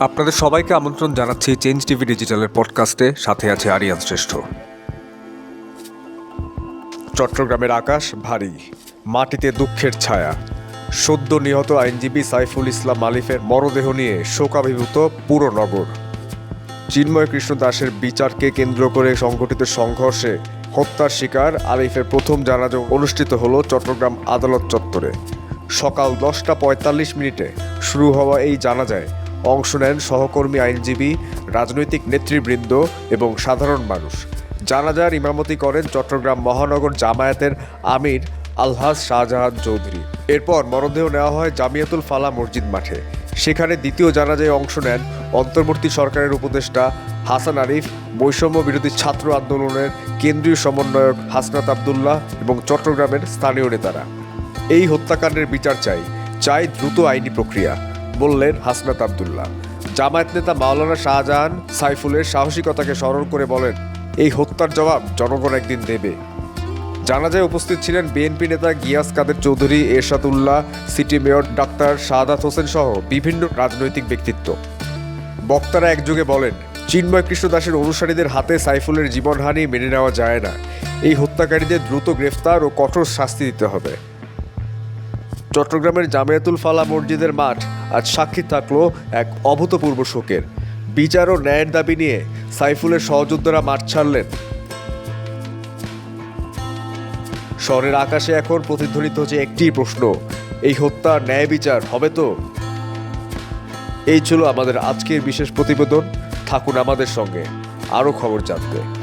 আপনাদের সবাইকে আমন্ত্রণ জানাচ্ছি চেঞ্জ টিভি ডিজিটালের পডকাস্টে সাথে আছে আরিয়ান শ্রেষ্ঠ। চট্টগ্রামের আকাশ ভারী, মাটিতে দুঃখের ছায়া। সদ্য নিহত আইনজীবী সাইফুল ইসলাম আলিফের মরদেহ নিয়ে শোকাভিভূত পুরো নগর। চিন্ময় কৃষ্ণ দাসের বিচারকে কেন্দ্র করে সংঘটিত সংঘর্ষে হত্যার শিকার আলিফের প্রথম জানাজা অনুষ্ঠিত হল চট্টগ্রাম আদালত চত্বরে। সকাল দশটা পঁয়তাল্লিশ মিনিটে শুরু হওয়া এই জানাজায় অংশ নেন সহকর্মী আইনজীবী, রাজনৈতিক নেতৃবৃন্দ এবং সাধারণ মানুষ। জানাজার ইমামতি করেন চট্টগ্রাম মহানগর জামায়াতের আমির আলহাজ শাহজাহান চৌধুরী। এরপর মরদেহ নেওয়া হয় জামিয়াতুল ফালা মসজিদ মাঠে। সেখানে দ্বিতীয় জানাজায় অংশ নেন অন্তর্বর্তী সরকারের উপদেষ্টা হাসান আরিফ, বৈষম্য বিরোধী ছাত্র আন্দোলনের কেন্দ্রীয় সমন্বয়ক হাসনাত আবদুল্লাহ এবং চট্টগ্রামের স্থানীয় নেতারা। এই হত্যাকাণ্ডের বিচার চাই চাই দ্রুত আইনি প্রক্রিয়া। বললেন হাসনাত আবদুল্লাহ। জামায়াত নেতা মাওলানা শাহজাহান সাইফুলের সাহসিকতাকে স্মরণ করে বলেন, এই হত্যার জবাব জনগণ একদিন দেবে। জানাজায় উপস্থিত ছিলেন বিএনপি নেতা Gias Kader Chowdhury, Ershadullah, city mayor doctor Shahadat Hossain সহ বিভিন্ন রাজনৈতিক ব্যক্তিত্ব। বক্তারা একযোগে বলেন, চিন্ময় কৃষ্ণ দাসের অনুসারীদের হাতে সাইফুলের জীবনহানি মেনে নেওয়া যায় না। এই হত্যাকারীদের দ্রুত গ্রেফতার ও কঠোর শাস্তি দিতে হবে। চট্টগ্রামের জামিয়াতুল ফালা মসজিদের মাঠ আজ সাক্ষী থাকল এক অভূতপূর্ব শোকের। বিচার ও ন্যায়ের দাবি নিয়ে সাইফুলের সহযোদ্ধারা মাঠ ছাড়লেন। শহরের আকাশে এখন প্রতিধ্বনিত হচ্ছে একটি প্রশ্ন, এই হত্যার ন্যায় বিচার হবে তো? এই ছিল আমাদের আজকের বিশেষ প্রতিবেদন। থাকুন আমাদের সঙ্গে। আরও খবর জানতে।